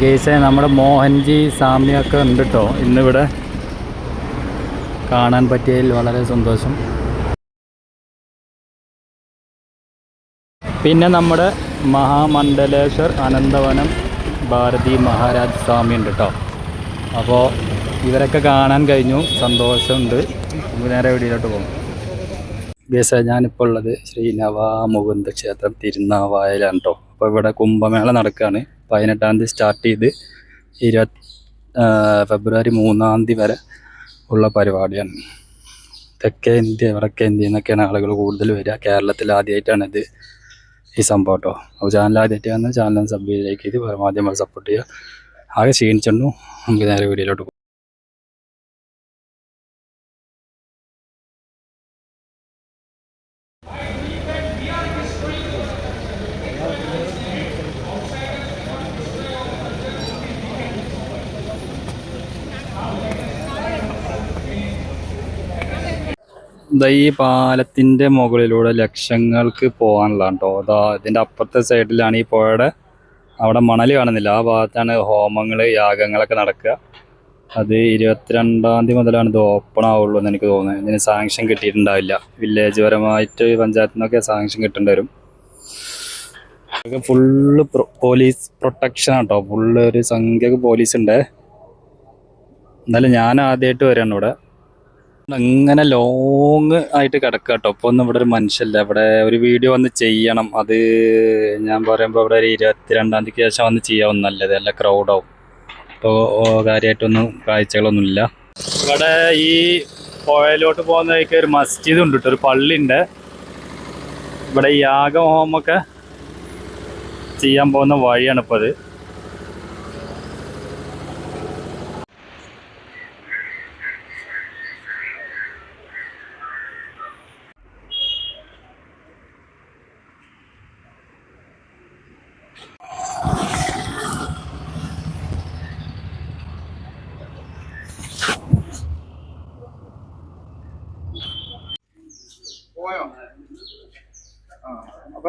ഗേസെ നമ്മുടെ മോഹൻജി സാമ്യൊക്കെ ഉണ്ട് കേട്ടോ ഇന്നിവിടെ കാണാൻ പറ്റിയതിൽ വളരെ സന്തോഷം. പിന്നെ നമ്മുടെ മഹാമണ്ഡലേശ്വർ അനന്തവനം ഭാരതി മഹാരാജ് സ്വാമി ഉണ്ട് കേട്ടോ അപ്പോൾ ഇവരൊക്കെ കാണാൻ കഴിഞ്ഞു. സന്തോഷമുണ്ട്. നമുക്ക് നേരെ വീടിലോട്ട് പോകും. ഗേസ ഞാനിപ്പോൾ ഉള്ളത് ശ്രീ നവാമുകുന്ദ ക്ഷേത്രം തിരുനാവായലാണ് കേട്ടോ അപ്പോൾ ഇവിടെ കുംഭമേള നടക്കുകയാണ് പതിനെട്ടാം തീയതി സ്റ്റാർട്ട് ചെയ്ത് ഇരുപത് ഫെബ്രുവരി മൂന്നാം തീയതി വരെ ഉള്ള പരിപാടിയാണ്. തെക്കേ ഇന്ത്യ വടക്കേ ഇന്ത്യ എന്നൊക്കെയാണ് ആളുകൾ കൂടുതൽ വരിക. കേരളത്തിൽ ആദ്യമായിട്ടാണ് ഇത് ഈ സംഭവം കേട്ടോ. അപ്പോൾ ചാനൽ ആദ്യമായിട്ട് വന്ന് ചാനൽ സബ് ചെയ്ത് പരമാവധി സപ്പോർട്ട് ചെയ്യുക. ആകെ ക്ഷീണിച്ചിട്ടു നമുക്ക് നേരെ വീഡിയോയിലോട്ട് ഈ പാലത്തിന്റെ മുകളിലൂടെ ലക്ഷങ്ങൾക്ക് പോകാനുള്ളതാണ് കേട്ടോ അതാ ഇതിന്റെ അപ്പുറത്തെ സൈഡിലാണ് ഈ പുഴയുടെ അവിടെ മണൽ കാണുന്നില്ല. ആ ഭാഗത്താണ് ഹോമങ്ങൾ യാഗങ്ങളൊക്കെ നടക്കുക. അത് ഇരുപത്തിരണ്ടാം തീയതി മുതലാണ് ഇത് ഓപ്പൺ ആവുള്ളൂ എന്ന് എനിക്ക് തോന്നുന്നത്. ഇതിന് സാങ്ഷൻ കിട്ടിയിട്ടുണ്ടാവില്ല. വില്ലേജ് പരമായിട്ട് പഞ്ചായത്തിൽ നിന്നൊക്കെ സാങ്ഷൻ കിട്ടേണ്ടി വരും. ഫുള്ള് പോലീസ് പ്രൊട്ടക്ഷൻ കേട്ടോ ഫുള്ള് ഒരു സംഖ്യ പോലീസ് ഉണ്ട്. എന്നാലും ഞാൻ ആദ്യമായിട്ട് വരാണ് ഇവിടെ. അങ്ങനെ ലോങ് ആയിട്ട് കിടക്കുക കേട്ടോ ഒന്നും ഇവിടെ ഒരു മനുഷ്യല്ല ഇവിടെ ഒരു വീഡിയോ വന്ന് ചെയ്യണം. അത് ഞാൻ പറയുമ്പോൾ ഇവിടെ ഒരു ഇരുപത്തിരണ്ടാം തീയതിക്ക് ശേഷം വന്ന് ചെയ്യാവും നല്ലത്. അല്ല ക്രൗഡാവും ഇപ്പോൾ കാര്യമായിട്ടൊന്നും കാഴ്ചകളൊന്നുമില്ല. ഇവിടെ ഈ പുഴയിലോട്ട് പോകുന്ന ഒരു മസ്ജിദ് ഉണ്ട് ഒരു പള്ളി ഉണ്ട് ഇവിടെ യാഗം ഹോമൊക്കെ ചെയ്യാൻ പോകുന്ന വഴിയാണ് ഇപ്പോൾ അത്.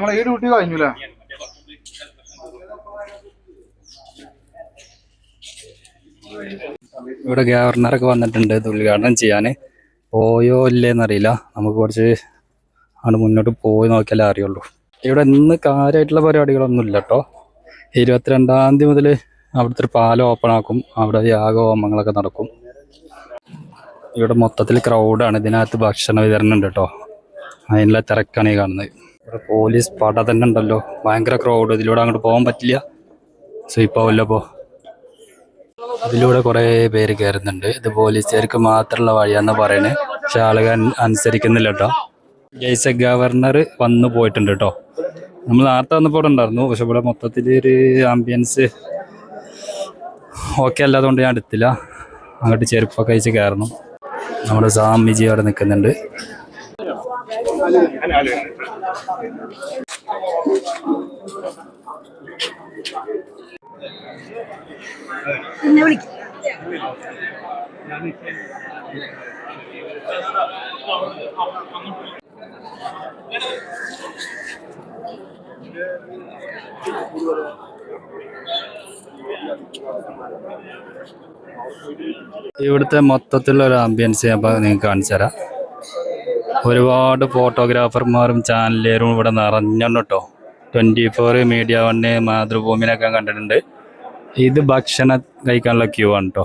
നമ്മളെ ഈ ഡ്യൂട്ടി കഴിഞ്ഞൂലേ? ഇവിടെ ഗവർണറൊക്കെ വന്നിട്ടുണ്ട് ഇത് ഉദ്ഘാടനം ചെയ്യാൻ പോയോ ഇല്ലേന്നറിയില്ല. നമുക്ക് കുറച്ച് ആണ് മുന്നോട്ട് പോയി നോക്കിയാലേ അറിയുള്ളൂ. ഇവിടെ ഇന്ന് കാര്യമായിട്ടുള്ള പരിപാടികളൊന്നും ഇല്ല കേട്ടോ ഇരുപത്തിരണ്ടാം തീയതി മുതൽ അവിടുത്തെ ഒരു പാലം ഓപ്പൺ ആക്കും. അവിടെ യാഗഹോമങ്ങളൊക്കെ നടക്കും. ഇവിടെ മൊത്തത്തിൽ ക്രൗഡാണ് ഇതിനകത്ത് ഭക്ഷണ വിതരണം ഉണ്ട് കേട്ടോ അതിനുള്ള തിരക്കാണ് ഈ കാണുന്നത്. ഇവിടെ പോലീസ് പട തന്നെ ഉണ്ടല്ലോ. ഭയങ്കര ക്രൗഡ് ഇതിലൂടെ അങ്ങോട്ട് പോകാൻ പറ്റില്ല. സ്വീപ്പാവില്ല പോ. ഇതിലൂടെ കുറേ പേര് കയറുന്നുണ്ട്. ഇത് പോലീസുകാർക്ക് മാത്രമുള്ള വഴിയാന്ന് പറയണേ. പക്ഷെ ആളുകൾ അനുസരിക്കുന്നില്ല കേട്ടോ. ജയ്സ ഗവർണർ വന്നു പോയിട്ടുണ്ട് കേട്ടോ. നമ്മൾ നേരത്തെ വന്നപ്പോൾ ഉണ്ടായിരുന്നു. പക്ഷെ ഇവിടെ മൊത്തത്തിൽ ഒരു ആംബിയൻസ് ഓക്കെ അല്ലാതുകൊണ്ട് ഞാൻ എടുത്തില്ല. അങ്ങോട്ട് ചെരുപ്പൊക്കെ അയച്ച് കയറണം. നമ്മുടെ സാമിജി അവിടെ നിൽക്കുന്നുണ്ട്. ഇവിടുത്തെ മൊത്തത്തിലുള്ള ഒരു ആംബിയൻസ് ഞാൻ നിങ്ങൾക്ക് കാണിച്ചു തരാം ഒരുപാട് ഫോട്ടോഗ്രാഫർമാരും ചാനലുകാരും ഇവിടെ നിറഞ്ഞുണ്ട് കേട്ടോ ട്വന്റി ഫോർ മീഡിയ വണ് മാതൃഭൂമിനൊക്കെ കണ്ടിട്ടുണ്ട്. ഇത് ഭക്ഷണം കഴിക്കാനുള്ള ക്യൂ ആണ് കേട്ടോ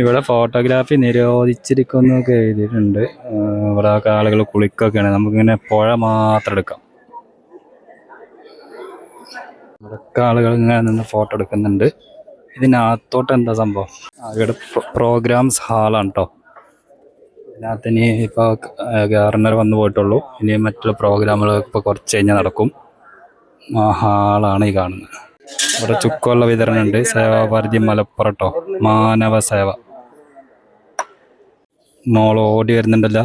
ഇവിടെ ഫോട്ടോഗ്രാഫി നിരോധിച്ചിരിക്കുന്നു എന്നൊക്കെ എഴുതിയിട്ടുണ്ട്. ഇവിടെ ഒക്കെ ആളുകൾ കുളിക്കൊക്കെയാണ് നമുക്കിങ്ങനെ പുഴ മാത്രം എടുക്കാം. ഇവിടെയൊക്കെ ആളുകൾ ഇങ്ങനെ നിന്ന് ഫോട്ടോ എടുക്കുന്നുണ്ട്. ഇതിനകത്തോട്ട് എന്താ സംഭവം? ഇവിടെ പ്രോഗ്രാംസ് ഹാളാണ് കേട്ടോ ഇനി ഇപ്പോൾ ഗവർണർ വന്നു പോയിട്ടുള്ളൂ. ഇനി മറ്റുള്ള പ്രോഗ്രാമുകൾ ഇപ്പോൾ കുറച്ച് കഴിഞ്ഞാൽ നടക്കും. മഹാളാണ് ഹാളാണ് ഈ കാണുന്നത്. ഇവിടെ ചുക്കുള്ള വിതരണം ഉണ്ട്. സേവാഭാരതി മലപ്പുറട്ടോ മാനവ സേവ. മോൾ ഓടി വരുന്നുണ്ടല്ലോ.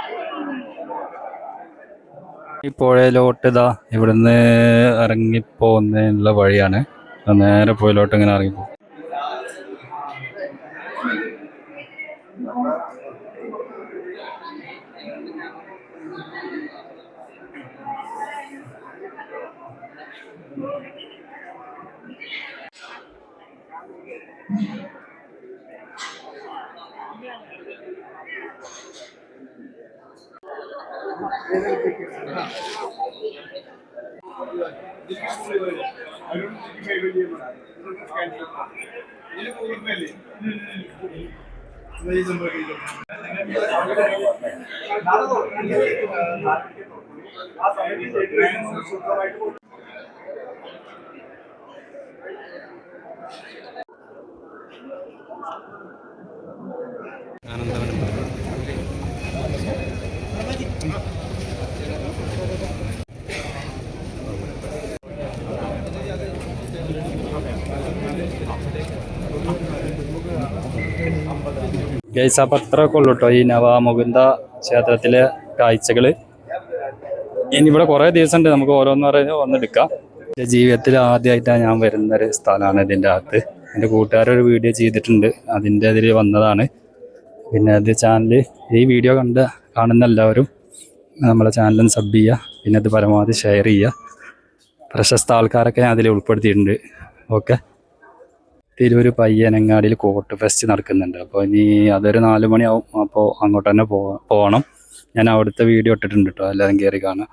ഈ പുഴയിലോട്ട് ഇതാ ഇവിടുന്ന് ഇറങ്ങിപ്പോകുന്നതിനുള്ള വഴിയാണ്. നേരെ പുഴയിലോട്ട് ഇങ്ങനെ ഇറങ്ങിപ്പോ ആ സമയത്ത് ആനന്ദവനം ഗൈസ് അപ്പം കേട്ടോ ഈ നവാമുകുന്ദ ക്ഷേത്രത്തിലെ കാഴ്ചകൾ ഇനി ഇവിടെ കുറേ ദിവസം ഉണ്ട് നമുക്ക് ഓരോന്ന് പറയുന്നത് വന്നെടുക്കാം എന്റെ ജീവിതത്തിൽ ആദ്യമായിട്ടാണ് ഞാൻ വരുന്ന ഒരു സ്ഥലമാണ് ഇതിന്റെ അകത്ത്. എന്റെ കൂട്ടുകാരൊരു വീഡിയോ ചെയ്തിട്ടുണ്ട്. അതിന്റെ അതിൽ വന്നതാണ്. പിന്നെ അത് ചാനൽ ഈ വീഡിയോ കണ്ട് കാണുന്ന എല്ലാവരും നമ്മളെ ചാനലും സബ് ചെയ്യുക. പിന്നെ അത് പരമാവധി ഷെയർ ചെയ്യുക. പ്രശസ്ത ആൾക്കാരൊക്കെ ഞാൻ അതിൽ ഉൾപ്പെടുത്തിയിട്ടുണ്ട്. ഓക്കെ തിരൂർ പയ്യനങ്ങാടിയിൽ കോട്ട് ഫെസ്റ്റ് നടക്കുന്നുണ്ട്. അപ്പോൾ ഇനി അതൊരു നാല് മണിയാവും. അപ്പോൾ അങ്ങോട്ട് തന്നെ പോകണം. ഞാൻ അവിടുത്തെ വീഡിയോ ഇട്ടിട്ടുണ്ട് കേട്ടോ എല്ലാവരും കയറി കാണാം